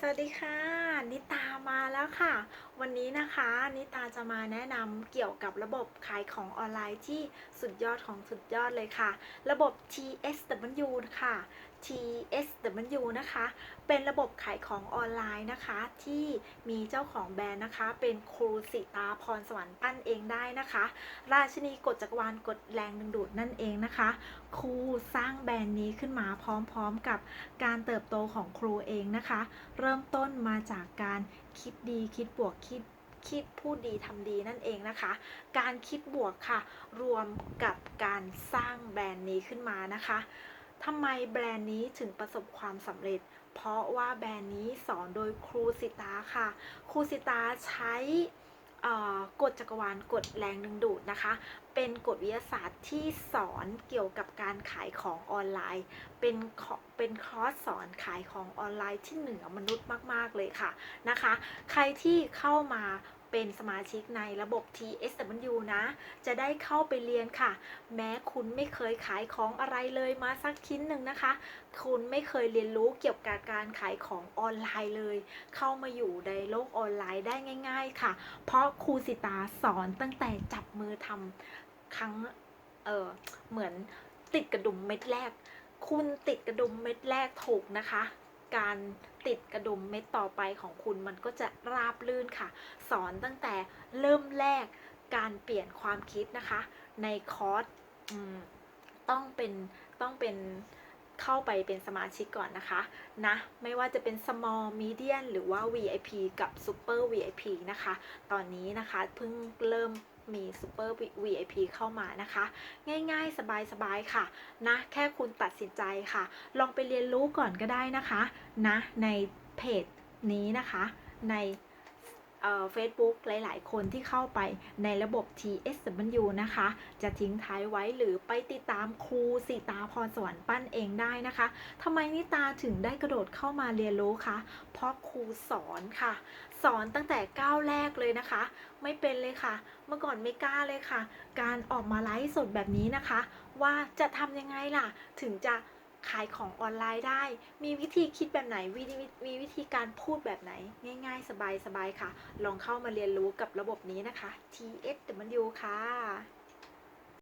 สวัสดีค่ะ นิตามาแล้วค่ะ วันนี้นะคะ นิตาจะมาแนะนำเกี่ยวกับระบบขายของออนไลน์ที่สุดยอดของสุดยอดเลยค่ะ ระบบ TSW ค่ะ TSW นะคะ เป็นระบบขายของออนไลน์นะคะ ที่มีเจ้าของแบรนด์นะคะ เป็นครูสิตาพรสวรรค์ปั้นเองได้นะคะ ราชินีกฎจักรวาลกฎแรงดึงดูดนั่นเองนะคะ ครูสร้างแบรนด์นี้ขึ้นมาพร้อมๆกับการเติบโตของครูเองนะคะเริ่มต้นมาจากการคิดดีคิดบวกคิดคิดพูดดีทำดีนั่นเองนะคะ การคิดบวกค่ะ รวมกับการสร้างแบรนด์นี้ขึ้นมานะคะทำไมแบรนด์นี้ถึงประสบความสำเร็จ เพราะว่าแบรนด์นี้สอนโดยครูสิตาค่ะ ครูสิตาใช้ กฎจักรวาลกฎแรงดึงดูดนะคะ เป็นกฎวิทยาศาสตร์ที่สอนเกี่ยวกับการขายของออนไลน์ เป็นขอเป็นคอร์สสอนขายของออนไลน์ที่เหนือมนุษย์มาก ๆ เลยค่ะนะคะ ใครที่เข้ามา เป็นสมาชิกในระบบ TSW นะ จะได้เข้าไปเรียนค่ะ แม้คุณไม่เคยขายของอะไรเลยมาสักชิ้นหนึ่งนะคะ คุณไม่เคยเรียนรู้เกี่ยวกับการขายของออนไลน์เลย เข้ามาอยู่ในโลกออนไลน์ได้ง่าย ๆ ค่ะ เพราะครูสิตาสอนตั้งแต่จับมือทำครั้งเออเหมือนติดกระดุมเม็ดแรก คุณติดกระดุมเม็ดแรกถูกนะคะ การติดกระดุมเม็ดต่อไปของคุณมันก็จะราบลื่นค่ะ สอนตั้งแต่เริ่มแรกการเปลี่ยนความคิดนะคะ ในคอร์สต้องเป็นต้องเป็นเข้าไปเป็นสมาชิกก่อนนะคะนะไม่ว่าจะเป็น small medium หรือว่า VIP กับ super VIP นะคะ ตอนนี้นะคะเพิ่งเริ่ม มีซูเปอร์ VIP เข้ามานะคะ ง่ายๆ สบายๆ ค่ะ นะ แค่คุณตัดสินใจค่ะ ลองไปเรียนรู้ก่อนก็ได้นะคะ นะ ในเพจนี้นะคะ ใน เฟซบุ๊กหลาย ๆ คนที่เข้าไปในระบบ TSW นะคะ จะทิ้งท้ายไว้หรือไปติดตามครูสีตาพรสวรรค์ปั้นเองได้นะคะทำไมนิตาถึงได้กระโดดเข้ามาเรียนรู้คะเพราะครูสอนค่ะ สอนตั้งแต่ก้าวแรกเลยนะคะ ไม่เป็นเลยค่ะ เมื่อก่อนไม่กล้าเลยค่ะ การออกมาไลฟ์สดแบบนี้นะคะ ว่าจะทำยังไงล่ะถึงจะ ขายของออนไลน์ได้ มีวิธีคิดแบบไหนวิธีมีวิธีการพูดแบบไหน ง่ายๆ สบายๆ ค่ะ ลองเข้ามาเรียนรู้กับระบบนี้นะคะ TSW ค่ะ